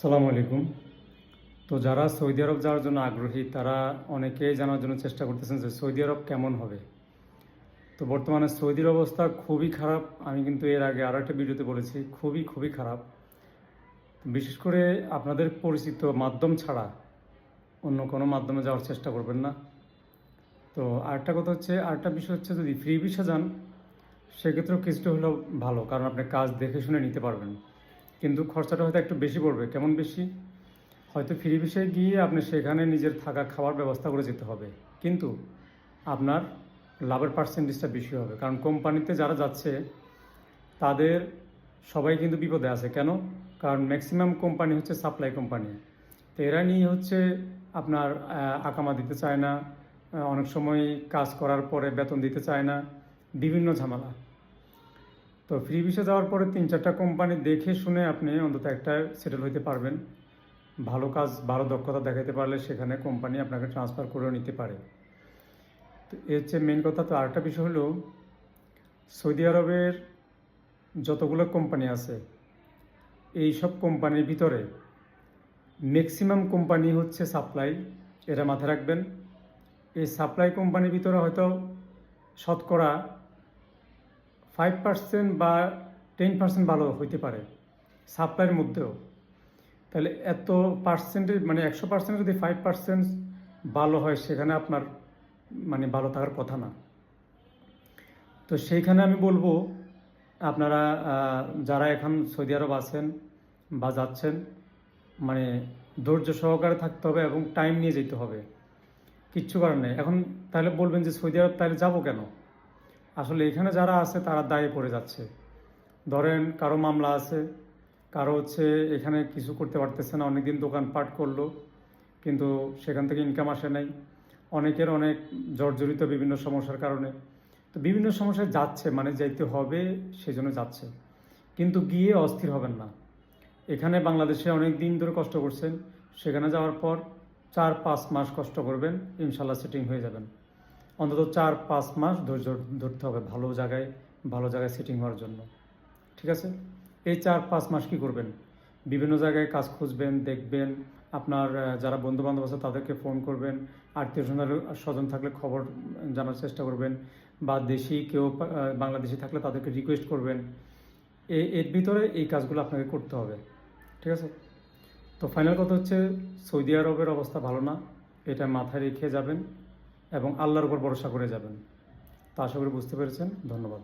সালামু আলাইকুম। তো যারা সৌদি আরব যাওয়ার জন্য আগ্রহী, তারা অনেকেই জানার জন্য চেষ্টা করতেছেন যে সৌদি আরব কেমন হবে। তো বর্তমানে সৌদির অবস্থা খুবই খারাপ। আমি কিন্তু এর আগে আরও একটা ভিডিওতে বলেছি, খুবই খুবই খারাপ। বিশেষ করে আপনাদের পরিচিত মাধ্যম ছাড়া অন্য কোনো মাধ্যমে যাওয়ার চেষ্টা করবেন না। তো আরেকটা কথা হচ্ছে, আরেকটা বিষয় হচ্ছে যদি ফ্রি ভিসা যান, সেক্ষেত্রেও কিছুটা হলেও ভালো, কারণ আপনি কাজ দেখে শুনে নিতে পারবেন। কিন্তু খরচাটা হয়তো একটু বেশি পড়বে। কেমন বেশি? হয়তো ফ্রি বিষয়ে গিয়ে আপনি সেখানে নিজের থাকা খাওয়ার ব্যবস্থা করে যেতে হবে। কিন্তু আপনার লাভের পার্সেন্টেজটা বেশি হবে। কারণ কোম্পানিতে যারা যাচ্ছে, তাদের সবাই কিন্তু বিপদে আছে। কেন? কারণ ম্যাক্সিমাম কোম্পানি হচ্ছে সাপ্লাই কোম্পানি তো এরা নিয়ে হচ্ছে আপনার আকামা দিতে চায় না। অনেক সময় কাজ করার পরে বেতন দিতে চায় না। বিভিন্ন ঝামেলা। তো ফ্রি ভিসা যাওয়ার পরে তিন চারটা কোম্পানি দেখে শুনে আপনি অন্তত একটা সেটেল হইতে পারবেন। ভালো কাজ, ভালো দক্ষতা দেখাতে পারলে সেখানে কোম্পানি আপনাকে ট্রান্সফার করেও নিতে পারে। তো এর চেয়ে মেন কথা তো আরেকটা বিষয় হলো, সৌদি আরবের যতগুলো কোম্পানি আছে এই সব কোম্পানির ভিতরে ম্যাক্সিমাম কোম্পানি হচ্ছে সাপ্লাই এটা মাথায় রাখবেন। এই সাপ্লাই কোম্পানির ভিতরে হয়তো শতকরা ফাইভ পার্সেন্ট বা টেন পার্সেন্ট ভালো হইতে পারে সাপ্লাইয়ের মধ্যেও। তাহলে এত পার্সেন্টেজ মানে একশো পার্সেন্ট যদি ফাইভ পার্সেন্ট ভালো হয়, সেখানে আপনার মানে ভালো থাকার কথা না। তো সেইখানে আমি বলব, আপনারা যারা এখন সৌদি আরব আছেন বা যাচ্ছেন মানে ধৈর্য সহকারে থাকতে হবে এবং টাইম নিয়ে যেতে হবে। কিচ্ছু নেই। এখন তাহলে বলবেন যে সৌদি আরব তাহলে যাব কেন? আসলে এখানে যারা আছে, তারা দায়ে পড়ে যাচ্ছে। ধরেন, কারও মামলা আছে, কারও হচ্ছে এখানে কিছু করতে পারতেছে না, অনেকদিন দোকানপাট করল, কিন্তু সেখান থেকে ইনকাম আসে নাই। অনেকের অনেক জর্জরিত বিভিন্ন সমস্যার কারণে। তো বিভিন্ন সমস্যায় যাচ্ছে মানে যাইতে হবে সেজন্য যাচ্ছে। কিন্তু গিয়ে অস্থির হবেন না। এখানে বাংলাদেশে অনেক দিন ধরে কষ্ট করছেন, সেখানে যাওয়ার পর চার পাঁচ মাস কষ্ট করবেন, ইনশাল্লাহ সেটিং হয়ে যাবেন। অন্তত চার, পাঁচ মাস ধৈর্য ধরতে হবে ভালো জায়গায় ভালো জায়গায় সেটিং হওয়ার জন্য। ঠিক আছে? এই চার, পাঁচ মাস কি করবেন? বিভিন্ন জায়গায় কাজ খুঁজবেন, দেখবেন। আপনার যারা বন্ধু বান্ধব আছে তাদেরকে ফোন করবেন। আত্মীয় স্বজন থাকলে খবর জানার চেষ্টা করবেন। বা দেশি কেউ বাংলাদেশি থাকলে তাদেরকে রিকোয়েস্ট করবেন। এর ভিতরে এই কাজগুলো আপনাকে করতে হবে। ঠিক আছে? তো ফাইনাল কথা হচ্ছে, সৌদি আরবের অবস্থা ভালো না। এটা মাথায় রেখে যাবেন। এবং আল্লাহর উপর ভরসা করে যাবেন। তা আশা করি বুঝতে পেরেছেন। ধন্যবাদ।